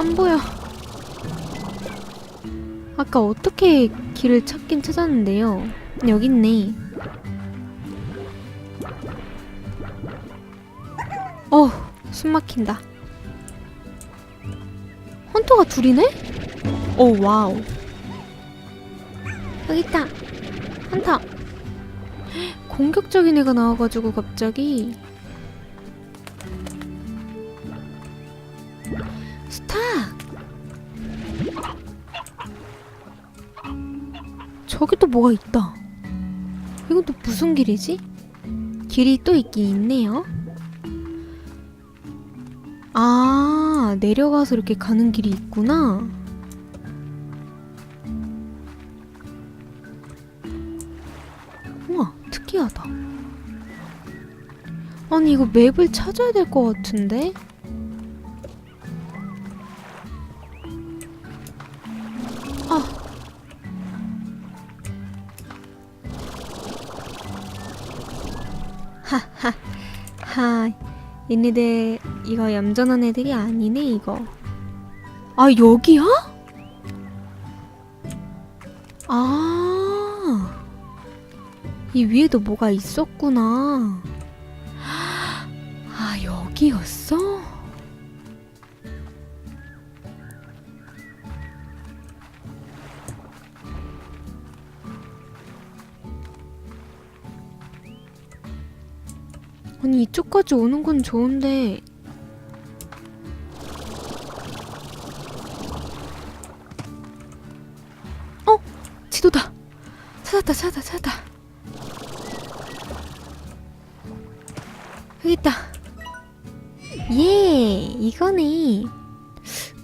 안 보여. 아까 어떻게 길을 찾긴 찾았는데요. 여기 있네. 어, 숨 막힌다. 헌터가 둘이네? 오, 와우. 여기 있다. 헌터. 공격적인 애가 나와가지고 갑자기 저기 또 뭐가 있다. 이건 또 무슨 길이지? 길이 또 있긴 있네요. 아, 내려가서 이렇게 가는 길이 있구나. 우와, 특이하다. 아니, 이거 맵을 찾아야 될 것 같은데? 얘네들, 이거 얌전한 애들이 아니네, 이거. 아, 여기야? 아. 이 위에도 뭐가 있었구나. 아, 여기였어? 이쪽까지 오는 건 좋은데. 어? 지도다! 찾았다, 찾았다, 찾았다. 여기 있다. 예, 이거네.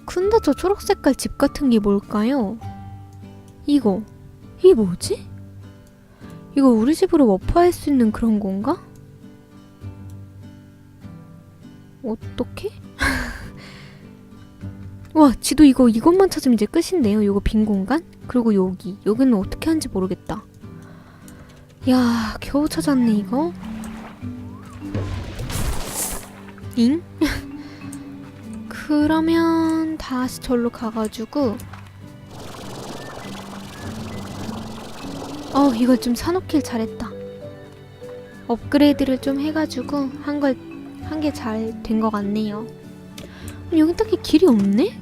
근데 저 초록색깔 집 같은 게 뭘까요? 이거, 이게 뭐지? 이거 우리 집으로 워프할 수 있는 그런 건가? 어떻게? 와, 지도 이거 이것만 찾으면 이제 끝인데요. 이거 빈 공간? 그리고 여기. 여기는 어떻게 하는지 모르겠다. 야, 겨우 찾았네, 이거. 잉? 그러면 다시 절로 가가지고 어 이걸 좀 사놓길 잘했다 업그레이드를 좀 해가지고 한 걸 한 게 잘 된 것 같네요 여기 딱히 길이 없네?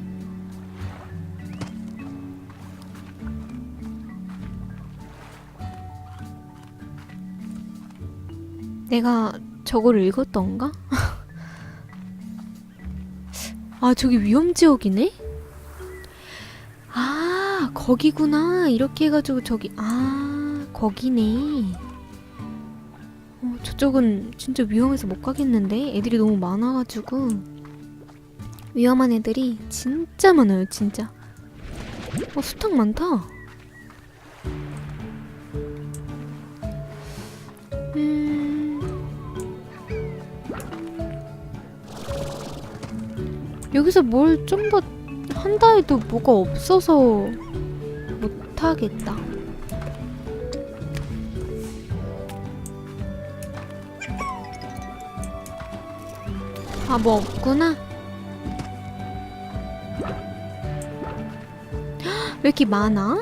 내가 저거를 읽었던가? 아, 저기 위험지역이네? 아, 거기구나. 이렇게 해가지고 저기, 아, 거기네. 어, 저쪽은 진짜 위험해서 못 가겠는데? 애들이 너무 많아가지고. 위험한 애들이 진짜 많아요, 진짜. 어, 수탉 많다. 음. 여기서 뭘 좀 더 한다 해도 뭐가 없어서 못하겠다. 아, 뭐 없구나? 헉, 왜 이렇게 많아?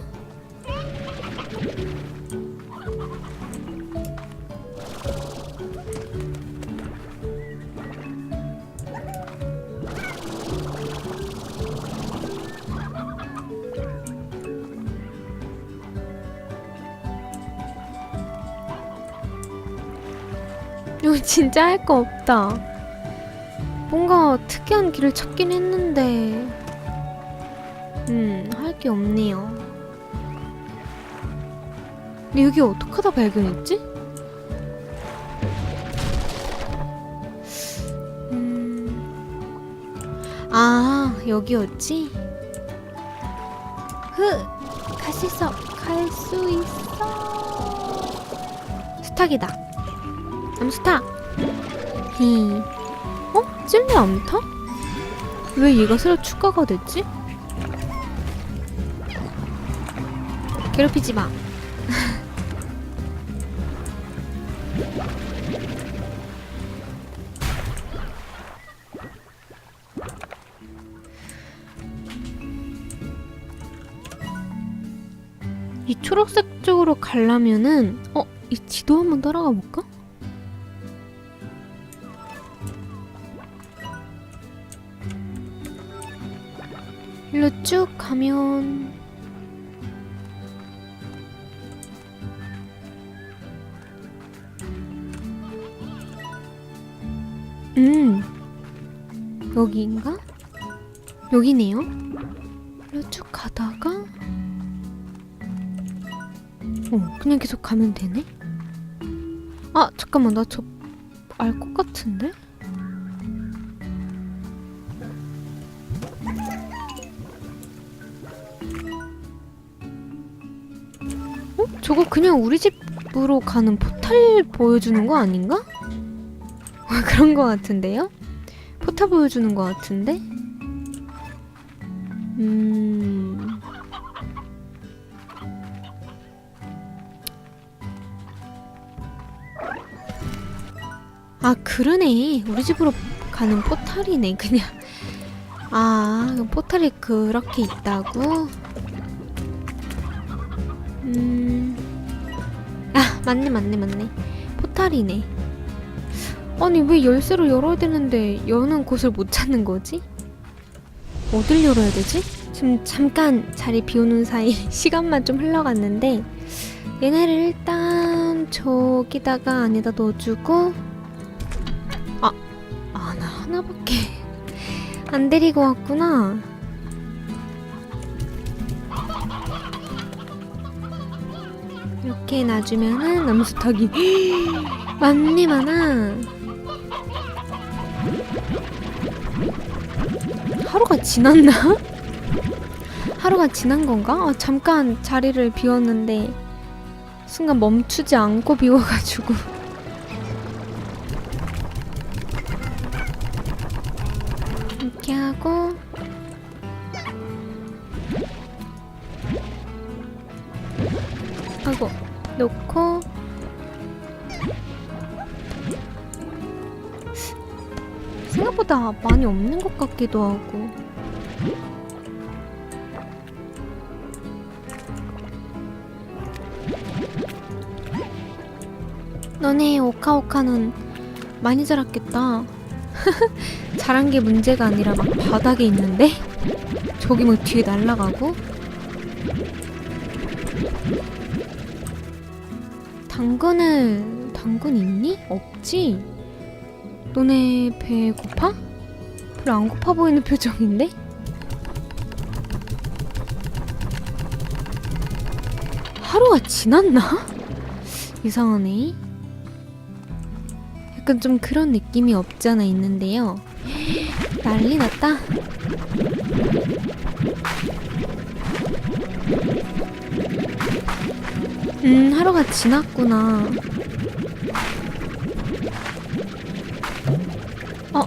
이거 진짜 할 거 없다. 뭔가 특이한 길을 찾긴 했는데, 음, 할 게 없네요. 근데 여기 어떻게 하다 발견했지? 음, 아, 여기였지? 흐, 갈 수 있어, 갈 수 있어. 스탁이다. 암스타. 히. 어? 찔레 안 타? 왜 얘가 새로 추가가 됐지? 괴롭히지 마. 이 초록색 쪽으로 가려면은 어? 이 지도 한번 따라가 볼까? 일로 쭉 가면 음 여기인가? 여기네요. 일로 쭉 가다가 어 그냥 계속 가면 되네. 아 잠깐만 나 저 알 것 같은데? 저거 그냥 우리 집으로 가는 포탈 보여주는 거 아닌가? 그런 거 같은데요? 포탈 보여주는 거 같은데? 음... 아 그러네 우리 집으로 가는 포탈이네 그냥 아 포탈이 그렇게 있다고? 음... 아 맞네 맞네 맞네 포탈이네 아니 왜 열쇠로 열어야 되는데 여는 곳을 못 찾는 거지? 어딜 열어야 되지? 지금 잠깐 자리 비우는 사이 시간만 좀 흘러갔는데 얘네를 일단 저기다가 안에다 넣어주고 아, 아나 하나밖에 안 데리고 왔구나 이렇게 놔주면은 남수타기 많네 많아 하루가 지났나? 하루가 지난 건가? 아, 잠깐 자리를 비웠는데 순간 멈추지 않고 비워가지고 놓고. 생각보다 많이 없는 것 같기도 하고. 너네 오카오카는 많이 자랐겠다. 자란 게 문제가 아니라 막 바닥에 있는데? 저기 뭐 뒤에 날아가고 당근을 당근 있니? 없지? 너네 배 고파? 별로 안 고파 보이는 표정인데? 하루가 지났나? 이상하네. 약간 좀 그런 느낌이 없지 않아 있는데요. 난리 났다. 음, 하루가 지났구나. 어.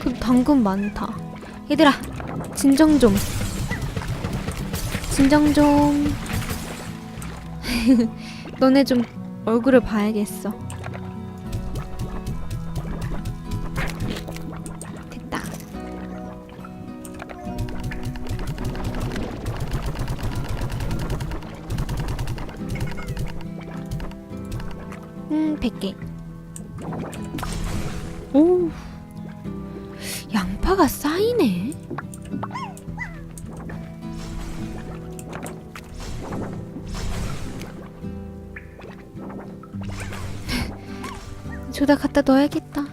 그 당근 많다. 얘들아, 진정 좀. 진정 좀. 너네 좀 얼굴을 봐야겠어. 100개. 오. 양파가 쌓이네. 조다 갖다 넣어야겠다.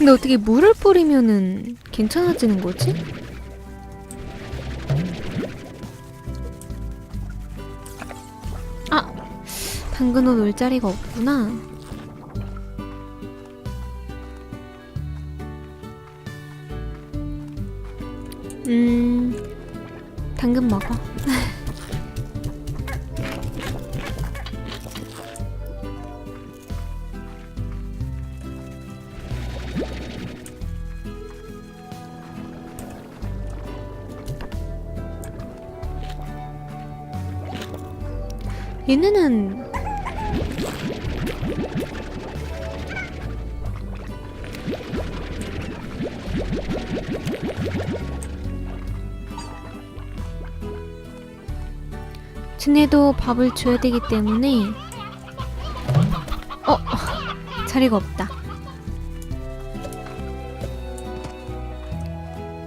근데 어떻게 물을 뿌리면은 괜찮아지는 거지? 아! 당근옷 놀 자리가 없구나. 얘네는 쟤네도 밥을 줘야 되기 때문에 어 자리가 없다.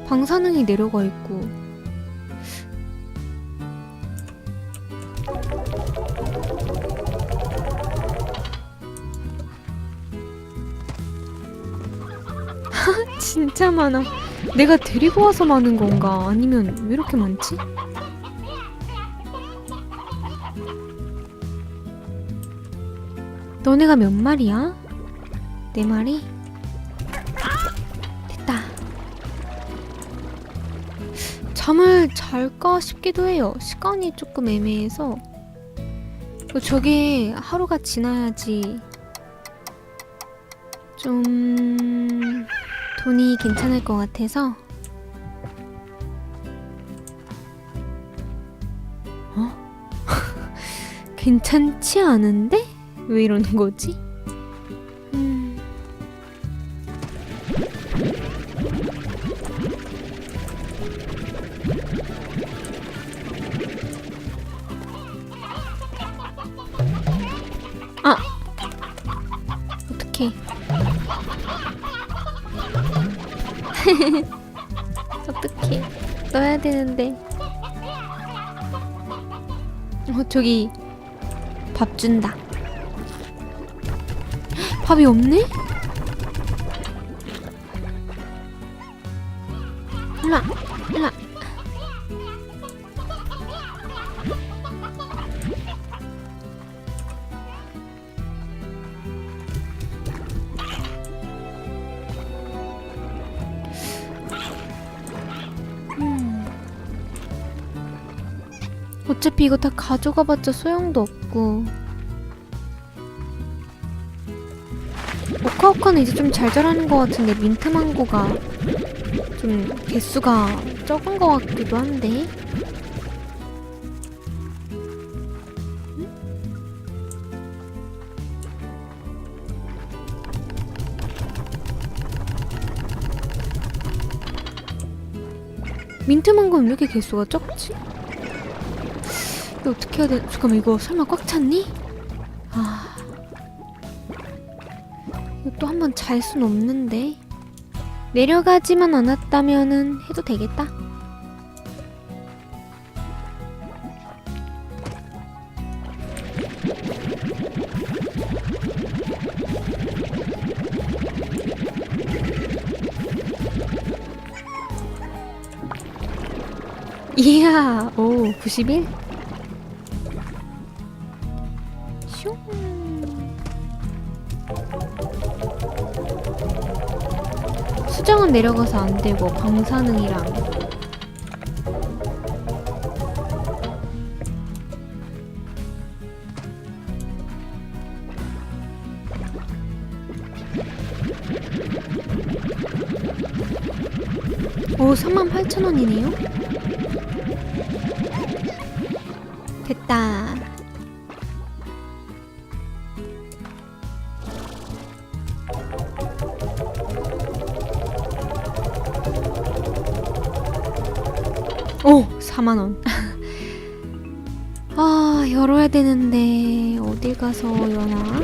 방사능이 내려가 있고 진짜 많아. 내가 데리고 와서 많은 건가? 아니면 왜 이렇게 많지? 너네가 몇 마리야? 네 마리? 됐다. 잠을 잘까 싶기도 해요. 시간이 조금 애매해서. 또 저게 하루가 지나야지 좀 돈이 괜찮을 것 같아서. 어? 괜찮지 않은데? 왜 이러는 거지? 되는데. 어, 저기, 밥 준다. 밥이 없네? 일로와, 일 어차피 이거 다 가져가봤자 소용도 없고. 오카오카는 이제 좀 잘 자라는 것 같은데 민트망고가 좀 개수가 적은 것 같기도 한데. 민트망고는 왜 이렇게 개수가 적지? 이거 어떻게 해야 돼? 잠깐만 이거 설마 꽉 찼니? 아 이거 또 한 번 잘 순 없는데 내려가지만 않았다면은 해도 되겠다. 이야, 오, 91? 슝. 수정은 내려가서 안 되고 방사능이랑 오 38,000원이네요 오 4만원. 아 열어야 되는데 어디 가서 여나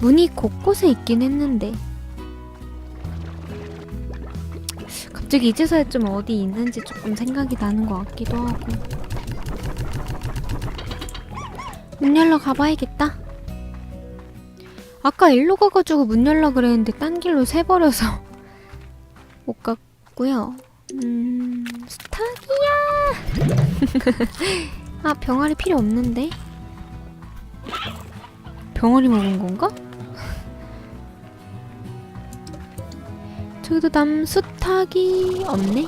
문이 곳곳에 있긴 했는데. 갑자기 이제서야 좀 어디 있는지 조금 생각이 나는 것 같기도 하고. 문 열러 가봐야겠다 아까 일로 가가지고 문 열라 그랬는데 딴 길로 새버려서 못 갔고요 음... 스타기야 아 병아리 필요 없는데 병아리 먹은 건가? 저기도 남수 타기 없네?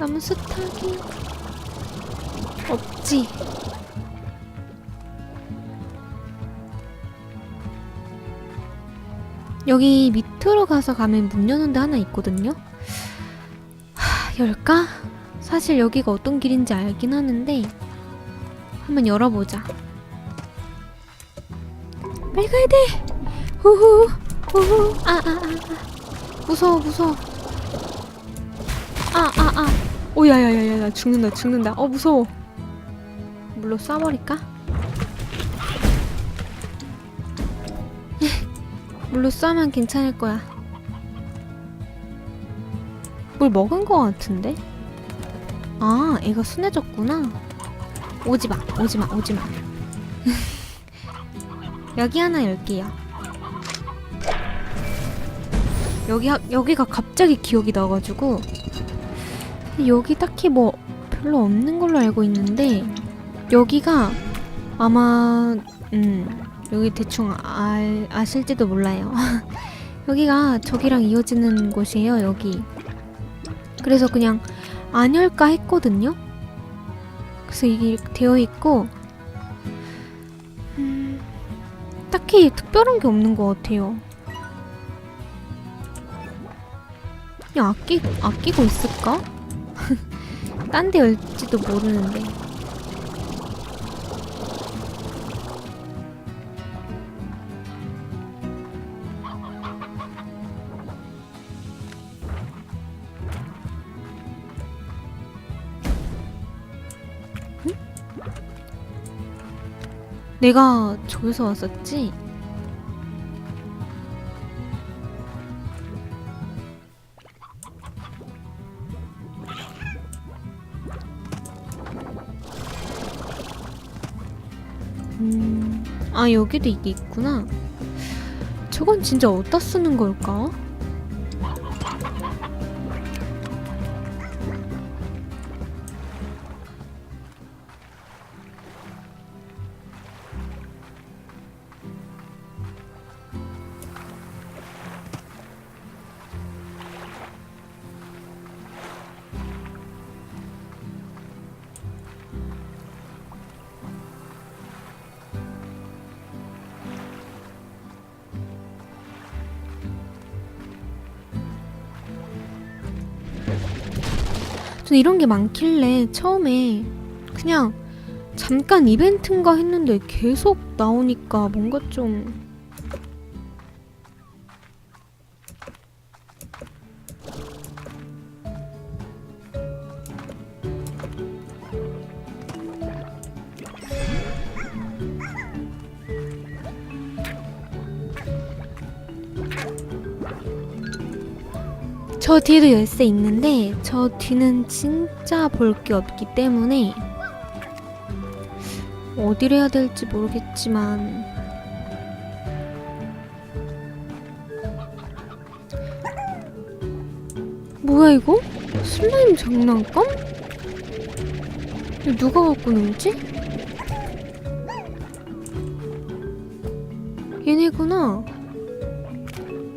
남수 타기 없지. 여기 밑으로 가서 가면 문 여는 데 하나 있거든요? 열까? 사실 여기가 어떤 길인지 알긴 하는데 한번 열어보자. 빨리 가야 돼. 후후 후후. 아아아 아, 아. 무서워 무서워. 아아 아, 아. 오야야야야 나 죽는다 죽는다. 어 무서워. 물로 쏴버릴까? 물로 쏴면 괜찮을 거야. 뭘 먹은 거 같은데? 아, 애가 순해졌구나. 오지 마, 오지 마, 오지 마. 여기 하나 열게요. 여기, 하- 여기가 갑자기 기억이 나가지고. 여기 딱히 뭐 별로 없는 걸로 알고 있는데, 여기가 아마, 음, 여기 대충 알, 아실지도 몰라요. 여기가 저기랑 이어지는 곳이에요, 여기. 그래서 그냥 안 열까 했거든요. 그래서 이게 되어 있고, 음, 딱히 특별한 게 없는 것 같아요. 그냥 아끼, 아끼고 있을까? 딴 데 열지도 모르는데. 내가 저기서 왔었지? 음, 아, 여기도 이게 있구나. 저건 진짜 어디다 쓰는 걸까? 전 이런 게 많길래 처음에 그냥 잠깐 이벤트인가 했는데 계속 나오니까 뭔가 좀 저 뒤에도 열쇠 있는데 저 뒤는 진짜 볼 게 없기 때문에 어디를 해야 될지 모르겠지만 뭐야 이거? 슬라임 장난감? 이거 누가 갖고 놀지? 얘네구나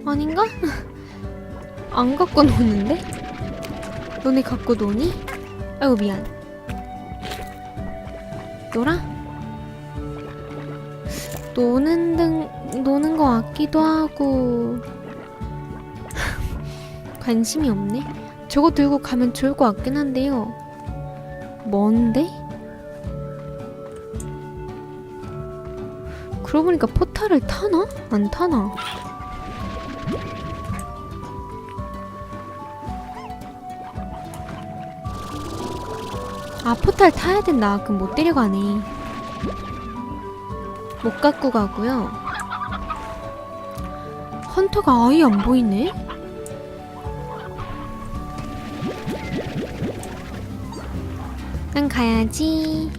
아닌가? 안 갖고 노는데? 너네 갖고 노니? 아이고 미안 놀아? 노는 등 노는 거 같기도 하고 관심이 없네 저거 들고 가면 좋을 것 같긴 한데요 뭔데? 그러고 보니까 포탈을 타나? 안 타나? 아 포탈 타야 된다. 그럼 못 데려가네. 못 갖고 가고요. 헌터가 아예 안 보이네. 난 가야지.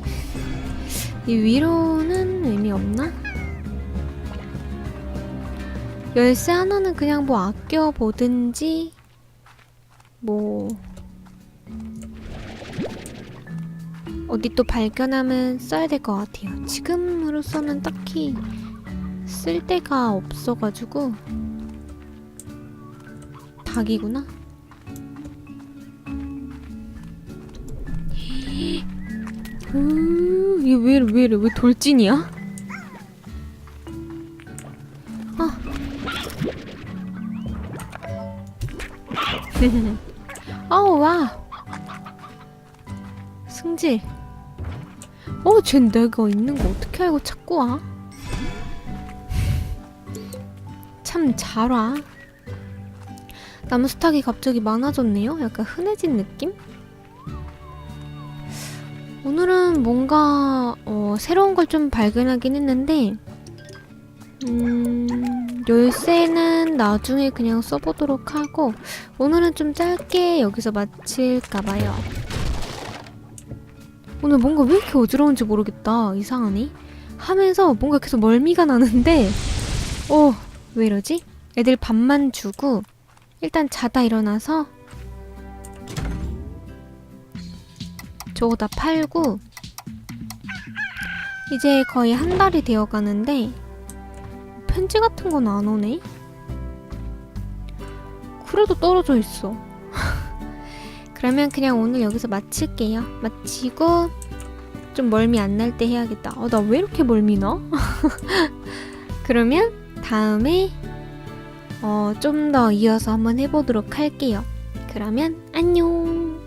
이 위로는 의미 없나? 열쇠 하나는 그냥 뭐 아껴 보든지 뭐 어디 또 발견하면 써야 될 것 같아요. 지금으로서는 딱히 쓸 데가 없어가지고 닭이구나. 음, 왜, 왜, 이래? 왜 돌진이야? 아. 아우, 와. 승질. 어, 쟨 내가 있는 거 어떻게 알고 찾고 와? 참 잘 와. 나무 스탁이 갑자기 많아졌네요. 약간 흔해진 느낌? 오늘은 뭔가 어, 새로운 걸 좀 발견하긴 했는데 음, 열쇠는 나중에 그냥 써보도록 하고 오늘은 좀 짧게 여기서 마칠까봐요. 오늘 뭔가 왜 이렇게 어지러운지 모르겠다. 이상하네. 하면서 뭔가 계속 멀미가 나는데 어, 왜 이러지? 애들 밥만 주고 일단 자다 일어나서 저거 다 팔고 이제 거의 한 달이 되어 가는데 편지 같은 건 안 오네. 그래도 떨어져 있어. 그러면 그냥 오늘 여기서 마칠게요. 마치고 좀 멀미 안 날 때 해야겠다. 어, 나왜 이렇게 멀미 나? 그러면 다음에 어, 좀 더 이어서 한번 해보도록 할게요. 그러면 안녕!